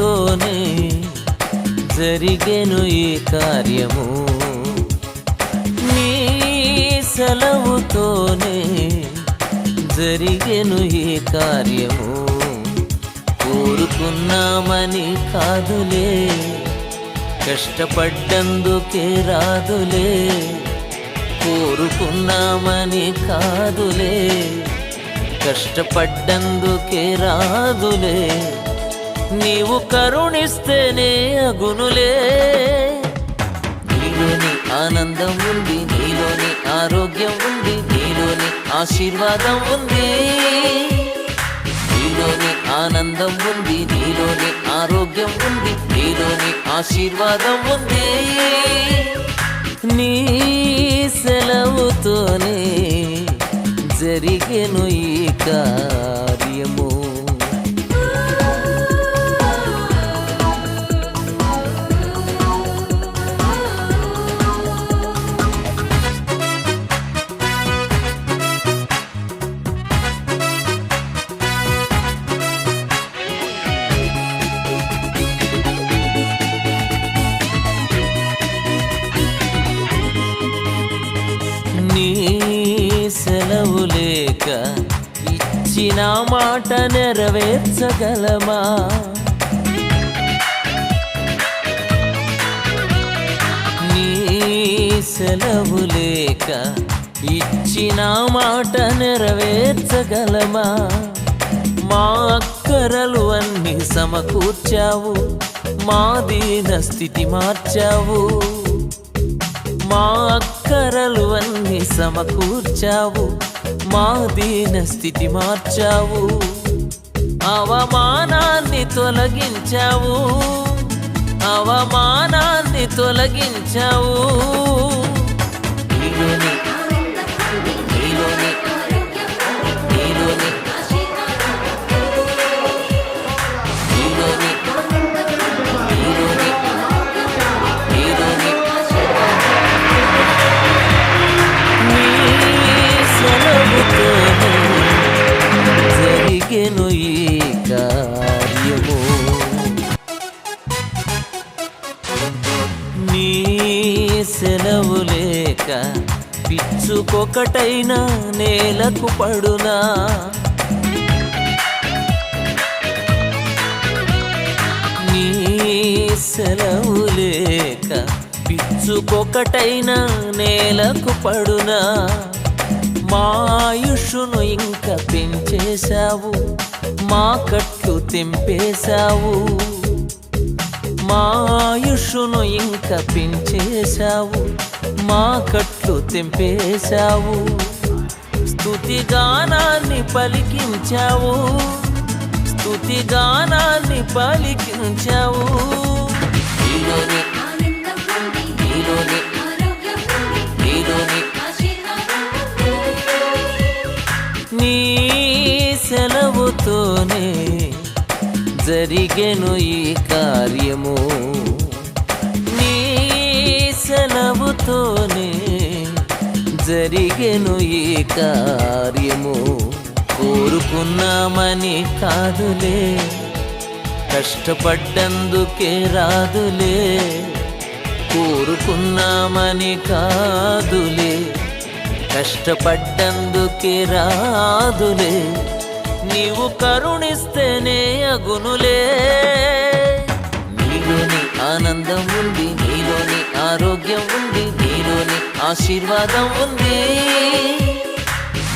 తోనే జరిగెను ఈ కార్యము. నీ సెలవుతోనే జరిగెను ఈ కార్యము. కోరుకున్నామని కాదులే కష్టపడ్డందుకే రాదులే. కోరుకున్నామని కాదులే కష్టపడ్డందుకే రాదులే. నీవు కరుణిస్తేనే అగునులే. నీలోని ఆనందం ఉంది నీలోని ఆరోగ్యం ఉంది నీలోని ఆశీర్వాదం ఉంది. నీలోని ఆనందం ఉంది నీలోని ఆరోగ్యం ఉంది నీలోని ఆశీర్వాదం ఉంది. నీ సెలవుతోనే జరిగేను ఈ ఇచ్చిన మాట నెరవేర్చగలమా? నీ సెలవు లేక ఇచ్చిన మాట నెరవేర్చగలమా? మా అక్కరలు అన్ని సమకూర్చావు మా దీన స్థితి మార్చావు. మా అక్కరలు అన్ని సమకూర్చావు మా దీన స్థితి మార్చావు. అవమానాన్ని తొలగించావు. అవమానాన్ని తొలగించావు. నీలోని పిచ్చుకొకటైనా నేలకు పడునా? నీ సెలవు లేక పిచ్చుకొకటైనా నేలకు పడునా? మాయుషును ఇంకా పెంచేశావు మా కట్లు తెంపేశావు. మా ఆయుష్ను ఇంకా పెంచేశావు మా కట్లు తెంపేశావు. స్తుతి గానాన్ని పలికించావు స్తుతి గానాన్ని పలికించావు. నీలోని నీలోని నీలోని. నీ సెలవుతోనే జరిగెను ఈ కార్యము. నీ సెలవుతోనే జరిగెను ఈ కార్యము. కోరుకున్నామని కాదులే కష్టపడ్డందుకే రాదులే. కోరుకున్నామని కాదులే కష్టపడ్డందుకే రాదులే. నీవు కరుణిస్తేనే అగునులే. నీలోని ఆనందం ఉంది నీలోని ఆరోగ్యం ఉంది నీలోని ఆశీర్వాదం ఉంది.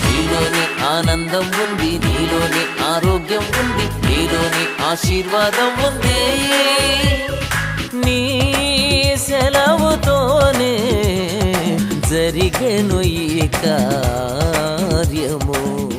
నీలోని ఆనందం ఉంది నీలోని ఆరోగ్యం ఉంది నీలోని ఆశీర్వాదం ఉంది. నీ సెలవుతోనే జరిగెను ఈ కార్యము.